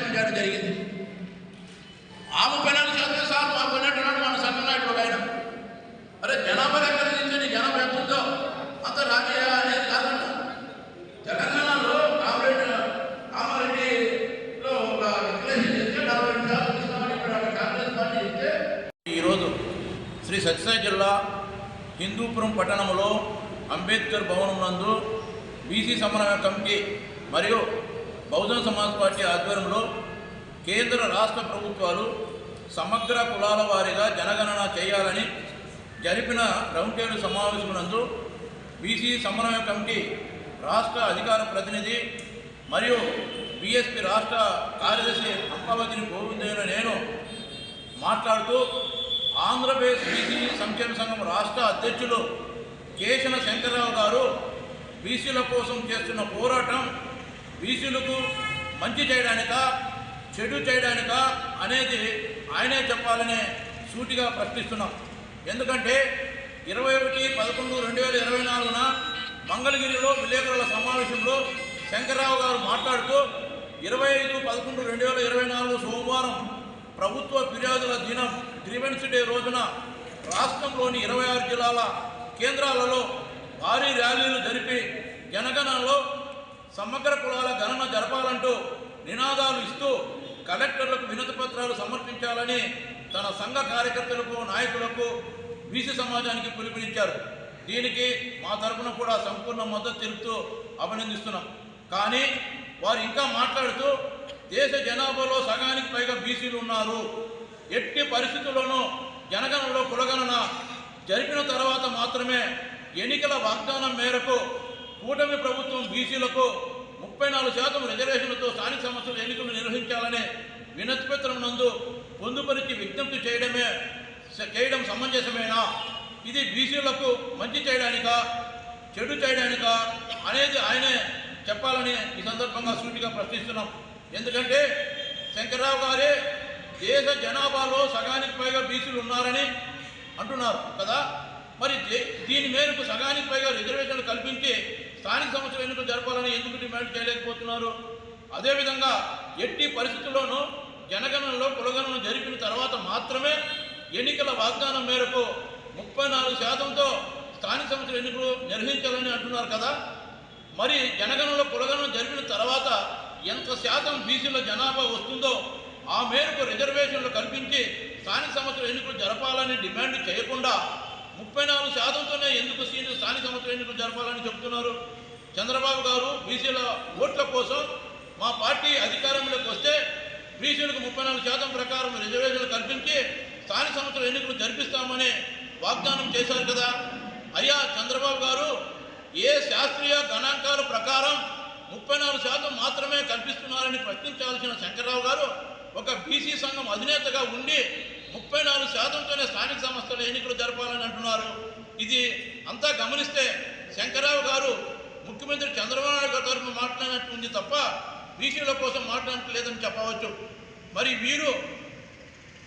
ప్రయత్నం చేయడం జరిగింది. ఆమె పిల్లలు చదివే సార్ మా పిల్లలు మన సంఘ నాయకుడు ఆయన. అరే జనాభా ఎక్కడ నుంచి నీ జనాభా ఎంత ఉందో అంత రాజకీయ అనేది కాదంట. తెలంగాణలో కామరెడ్డి కామారెడ్డిలో ఒక డిక్లరేషన్ చేస్తే నలభై రెండు శాతం ఇస్తామని ఇక్కడ కాంగ్రెస్ పార్టీ చెప్తే ఈరోజు శ్రీ సత్యసాయి జిల్లా హిందూపురం పట్టణంలో అంబేద్కర్ భవనం నందు బీసీ సమన్వయ కమిటీ మరియు బహుజన సమాజ్ పార్టీ ఆధ్వర్యంలో కేంద్ర రాష్ట్ర ప్రభుత్వాలు సమగ్ర కులాల వారీగా జనగణన చేయాలని జరిపిన రౌండ్ టేబుల్ సమావేశమునందు బీసీ సమన్వయ కమిటీ రాష్ట్ర అధికార ప్రతినిధి మరియు బీఎస్పీ రాష్ట్ర కార్యదర్శి అంబావతిని గోవిందైన నేను మాట్లాడుతూ ఆంధ్రప్రదేశ్ బీసీ సంక్షేమ సంఘం రాష్ట్ర అధ్యక్షులు కేశన శంకర్రావు గారు బీసీల కోసం చేస్తున్న పోరాటం బీసీలకు మంచి చేయడానికా చెడు చేయడానికా అనేది ఆయనే చెప్పాలని సూటిగా ప్రశ్నిస్తున్నాం. ఎందుకంటే ఇరవై ఒకటి పదకొండు రెండు వేల ఇరవై నాలుగున మంగళగిరిలో విలేకరుల సమావేశంలో శంకర్రావు గారు మాట్లాడుతూ ఇరవై ఐదు పదకొండు రెండు వేల ఇరవై నాలుగు సోమవారం ప్రభుత్వ ఫిర్యాదుల దినం గ్రీవెన్స్ డే రోజున రాష్ట్రంలోని ఇరవై ఆరు జిల్లాల కేంద్రాలలో భారీ ర్యాలీలు జరిపి జనగణంలో సమగ్ర కులాల గణన జరపాలంటూ నినాదాలు ఇస్తూ కలెక్టర్లకు వినతి పత్రాలు సమర్పించాలని తన సంఘ కార్యకర్తలకు నాయకులకు బీసీ సమాజానికి పిలుపునిచ్చారు. దీనికి మా తరపున కూడా సంపూర్ణ మద్దతు తెలుపుతూ అభినందిస్తున్నాం. కానీ వారు ఇంకా మాట్లాడుతూ దేశ జనాభాలో సగానికి పైగా బీసీలు ఉన్నారు. ఎట్టి పరిస్థితుల్లోనూ జనగణనలో కులగణన జరిపిన తర్వాత మాత్రమే ఎన్నికల వాగ్దానం మేరకు కూటమి ప్రభుత్వం బీసీలకు ముప్పై నాలుగు శాతం రిజర్వేషన్లతో స్థానిక సంస్థలు ఎన్నికలు నిర్వహించాలనే వినతి పత్రం నందు పొందుపరిచి విజ్ఞప్తి చేయడమే చేయడం సమంజసమేనా? ఇది బీసీలకు మంచి చేయడానికా? చెడు చేయడానికా? అనేది ఆయనే చెప్పాలని ఈ సందర్భంగా సూటిగా ప్రశ్నిస్తున్నాం. ఎందుకంటే శంకర్రావు గారే దేశ జనాభాలో సగానికి పైగా బీసీలు ఉన్నారని అంటున్నారు కదా? మరి దే- దీని మేరకు సగానికి పైగా రిజర్వేషన్లు కల్పించి స్థానిక సంస్థల ఎన్నికలు జరపాలని ఎందుకు డిమాండ్ చేయలేకపోతున్నారు? అదేవిధంగా ఎట్టి పరిస్థితుల్లోనూ జనగణనలో కులగణన జరిపిన తర్వాత మాత్రమే ఎన్నికల వాగ్దానం మేరకు ముప్పై నాలుగు శాతంతో స్థానిక సంస్థల ఎన్నికలు నిర్వహించాలని అంటున్నారు కదా. మరి జనగణనలో కులగణన జరిపిన తర్వాత ఎంత శాతం బీసీల జనాభా వస్తుందో ఆ మేరకు రిజర్వేషన్లు కల్పించి స్థానిక సంస్థల ఎన్నికలు జరపాలని డిమాండ్ చేయకుండా ముప్పై నాలుగు శాతంతోనే ఎందుకు సీనియర్ స్థానిక సంస్థల ఎన్నికలు జరపాలని చెబుతున్నారు చంద్రబాబు గారు బీసీల ఓట్ల కోసం మా పార్టీ అధికారంలోకి వస్తే బీసీలకు ముప్పై నాలుగు శాతం ప్రకారం రిజర్వేషన్లు కల్పించి స్థానిక సంస్థల ఎన్నికలు జరిపిస్తామని వాగ్దానం చేశారు కదా. అయ్యా చంద్రబాబు గారు ఏ శాస్త్రీయ గణాంకాల ప్రకారం ముప్పై నాలుగు శాతం మాత్రమే కల్పిస్తున్నారని ప్రశ్నించాల్సిన శంకర్రావు గారు ఒక బీసీ సంఘం అధినేతగా ఉండి ముప్పై నాలుగు శాతంతోనే స్థానిక సంస్థలు ఎన్నికలు జరపాలని అంటున్నారు. ఇది అంతా గమనిస్తే శంకరరావు గారు ముఖ్యమంత్రి చంద్రబాబు నాయుడు గారి తరఫున మాట్లాడినట్టు ఉంది తప్ప బీసీల కోసం మాట్లాడటం లేదని చెప్పవచ్చు. మరి వీరు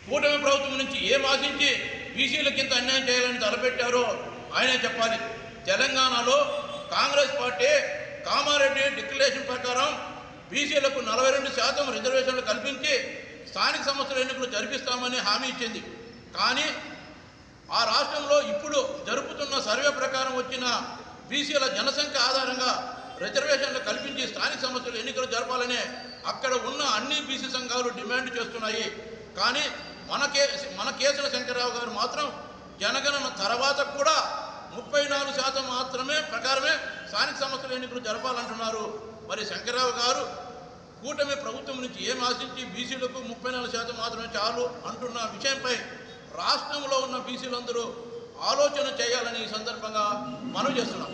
కూటమి ప్రభుత్వం నుంచి ఏం ఆశించి బీసీలకు ఇంత అన్యాయం చేయాలని తలపెట్టారో ఆయనే చెప్పాలి. తెలంగాణలో కాంగ్రెస్ పార్టీ కామారెడ్డి డిక్లరేషన్ ప్రకారం బీసీలకు నలభై రెండు శాతం రిజర్వేషన్లు కల్పించి స్థానిక సంస్థల ఎన్నికలు జరిపిస్తామని హామీ ఇచ్చింది. కానీ ఆ రాష్ట్రంలో ఇప్పుడు జరుపుతున్న సర్వే ప్రకారం వచ్చిన బీసీల జనసంఖ్య ఆధారంగా రిజర్వేషన్లు కల్పించి స్థానిక సంస్థలు ఎన్నికలు జరపాలని అక్కడ ఉన్న అన్ని బీసీ సంఘాలు డిమాండ్ చేస్తున్నాయి. కానీ మన కే మన కేసుల శంకరరావు గారు మాత్రం జనగణన తర్వాత కూడా ముప్పై నాలుగు శాతం మాత్రమే ప్రకారమే స్థానిక సంస్థల ఎన్నికలు జరపాలంటున్నారు. మరి శంకరరావు గారు కూటమి ప్రభుత్వం నుంచి ఏం ఆశించి బీసీలకు ముప్పై నాలుగు శాతం మాత్రమే చాలు అంటున్న విషయంపై రాష్ట్రంలో ఉన్న బీసీలందరూ ఆలోచన చేయాలని ఈ సందర్భంగా మనవి చేస్తున్నాం.